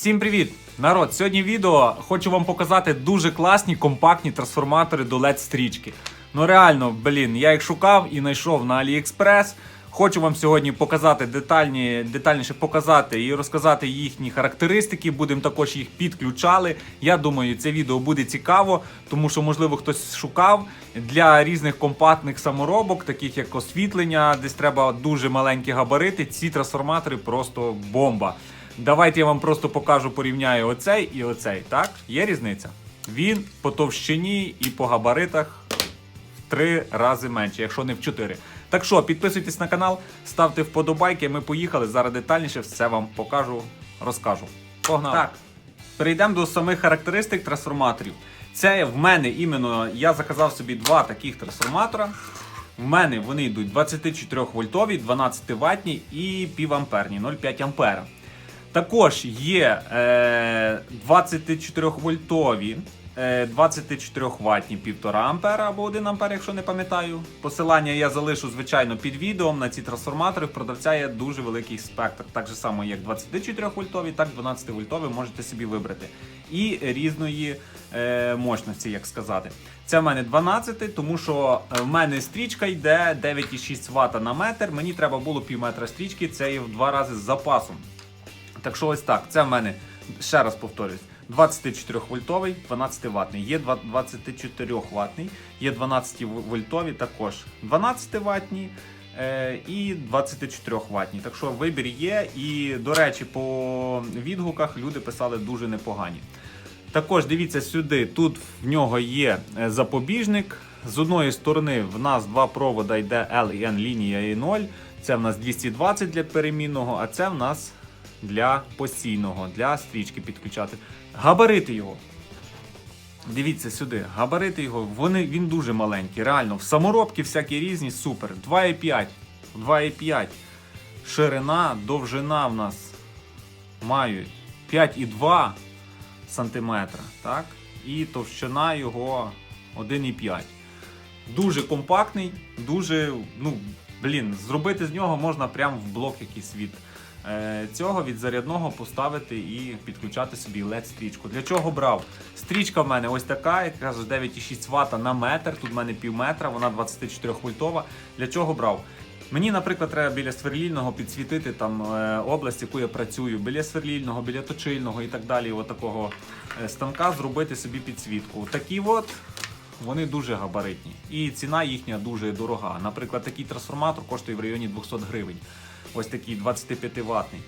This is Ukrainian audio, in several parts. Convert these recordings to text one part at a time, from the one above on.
Всім привіт! Народ! Сьогодні відео хочу вам показати дуже класні компактні трансформатори до LED стрічки. Ну реально, блін, я їх шукав і знайшов на AliExpress. Хочу вам сьогодні показати детальні, детальніше показати і розказати їхні характеристики. Будемо також їх підключали. Я думаю, це відео буде цікаво, тому що, можливо, хтось шукав для різних компактних саморобок, таких як освітлення, десь треба дуже маленькі габарити. Ці трансформатори просто бомба. Давайте я вам просто покажу, порівняю оцей і оцей. Так, є різниця. Він по товщині і по габаритах в три рази менше, якщо не в чотири. Так що, підписуйтесь на канал, ставте вподобайки. Ми поїхали. Зараз детальніше все вам покажу, розкажу. Погнали! Так, перейдемо до самих характеристик трансформаторів. Це в мене іменно я заказав собі два таких трансформатора. В мене вони йдуть 24 вольтові, 12 ватні і півамперні 0,5 ампера. Також є е, 24 вольтові, е, 24 ватні 1,5 ампера або 1 ампер, якщо не пам'ятаю. Посилання я залишу, звичайно, під відео на ці трансформатори. В продавця є дуже великий спектр. Так же само, як 24 вольтові, так 12 вольтові можете собі вибрати. І різної е, мощності, як сказати. Це в мене 12, тому що в мене стрічка йде 9,6 Вт на метр. Мені треба було пів метра стрічки, це є в два рази з запасом. Так що ось так, це в мене, ще раз повторюсь, 24 вольтовий, 12 ватний. Є 24 ватний, є 12 вольтові також 12 ватні е, і 24 ватні. Так що вибір є. І, до речі, по відгуках люди писали дуже непогані. Також дивіться сюди, тут в нього є е, запобіжник. З одної сторони в нас два провода йде L і N лінія і 0. Це в нас 220 для перемінного, а це в нас для постійного, для стрічки підключати. Габарити його. Дивіться сюди, габарити його, вони, він дуже маленький, реально. В саморобки всякі різні, супер. 2,5. 2,5. Ширина, довжина в нас мають 5,2 см. Так? І товщина його 1,5. Дуже компактний, дуже, ну, блін, зробити з нього можна прямо в блок якийсь від цього від зарядного поставити і підключати собі led стрічку. Для чого брав? Стрічка в мене ось така, як кажу, 9,6 Вт на метр. Тут в мене пів метра, вона 24 вольтова. Для чого брав? Мені, наприклад, треба біля сверлільного підсвітити там е, область, яку я працюю, біля сверлільного, біля точильного і так далі. От такого е, станка зробити собі підсвітку. Такі от. Вони дуже габаритні. І ціна їхня дуже дорога. Наприклад, такий трансформатор коштує в районі 200 гривень. Ось такий 25 ватний.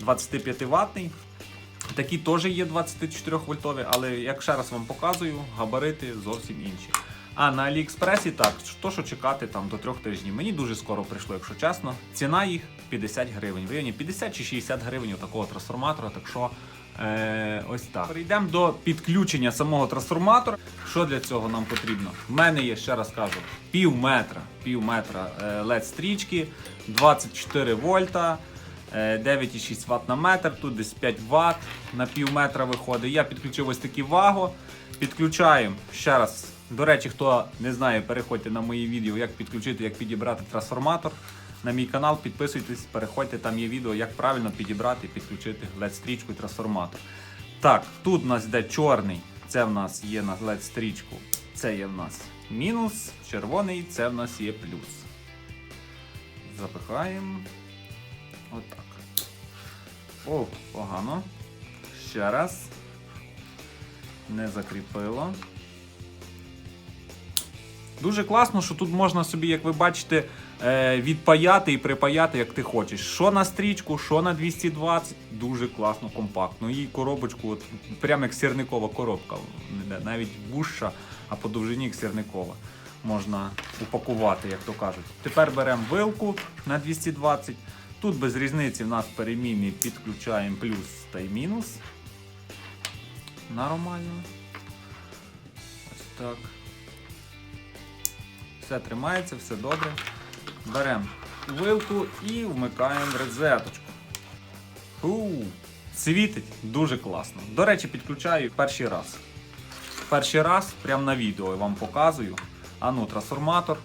25 ватний. Такі теж є 24 вольтові, але як ще раз вам показую, габарити зовсім інші. А на Аліекспресі так, то що чекати там до трьох тижнів. Мені дуже скоро прийшло, якщо чесно. Ціна їх 50 гривень. В районі 50 чи 60 гривень у такого трансформатора. Так що е, ось так. Перейдемо до підключення самого трансформатора. Що для цього нам потрібно? В мене є, ще раз кажу, пів метра, пів метра е, LED стрічки, 24 вольта. е, 9,6 Вт на метр, тут десь 5 Вт на пів метра виходить. Я підключив ось такі ваго. Підключаємо ще раз. До речі, хто не знає, переходьте на мої відео, як підключити, як підібрати трансформатор. На мій канал підписуйтесь, переходьте, там є відео, як правильно підібрати, і підключити LED-стрічку і трансформатор. Так, тут у нас йде чорний, це в нас є на LED-стрічку, це є в нас мінус, червоний, це в нас є плюс. Запихаємо. Отак. О, погано. Ще раз. Не закріпило. Дуже класно, що тут можна собі, як ви бачите, відпаяти і припаяти, як ти хочеш. Що на стрічку, що на 220. Дуже класно, компактно. І коробочку, от, прямо як сірникова коробка. Навіть вужча, а по довжині як сірникова. Можна упакувати, як то кажуть. Тепер беремо вилку на 220. Тут без різниці в нас перемінний підключаємо плюс та й мінус. Нормально. Ось так. Все тримається, все добре. Беремо вилку і вмикаємо розеточку. Фу, світить дуже класно. До речі, підключаю перший раз. Перший раз, прямо на відео я вам показую. Ану, трансформатор.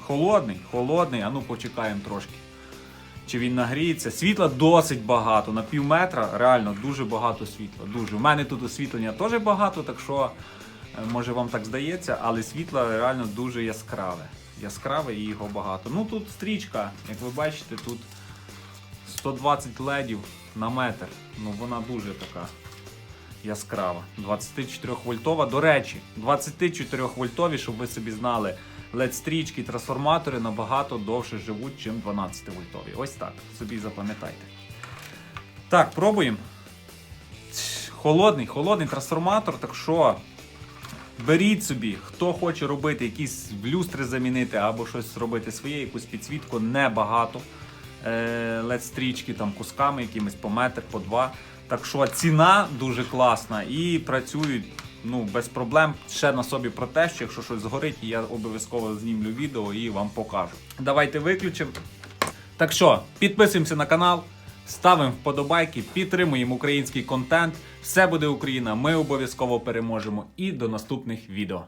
Холодний, холодний, ану почекаємо трошки. чи він нагріється. Світла досить багато, на пів метра реально дуже багато світла. Дуже. У мене тут освітлення теж багато, так що е, може вам так здається, але світло реально дуже яскраве. Яскраве і його багато. Ну тут стрічка, як ви бачите, тут 120 ледів на метр. Ну вона дуже така яскрава. 24 вольтова. До речі, 24 вольтові, щоб ви собі знали, led стрічки трансформатори набагато довше живуть, ніж 12 вольтові. Ось так. Собі запам'ятайте. Так, пробуємо. Холодний, холодний трансформатор, так що. Беріть собі, хто хоче робити якісь люстри замінити або щось робити своє, якусь підсвітку, небагато. led стрічки там кусками якимись по метр, по два. Так що ціна дуже класна і працюють ну, без проблем. Ще на собі про те, що якщо щось згорить, я обов'язково знімлю відео і вам покажу. Давайте виключимо. Так що, підписуємося на канал, ставимо вподобайки, підтримуємо український контент. Все буде Україна. Ми обов'язково переможемо. І до наступних відео.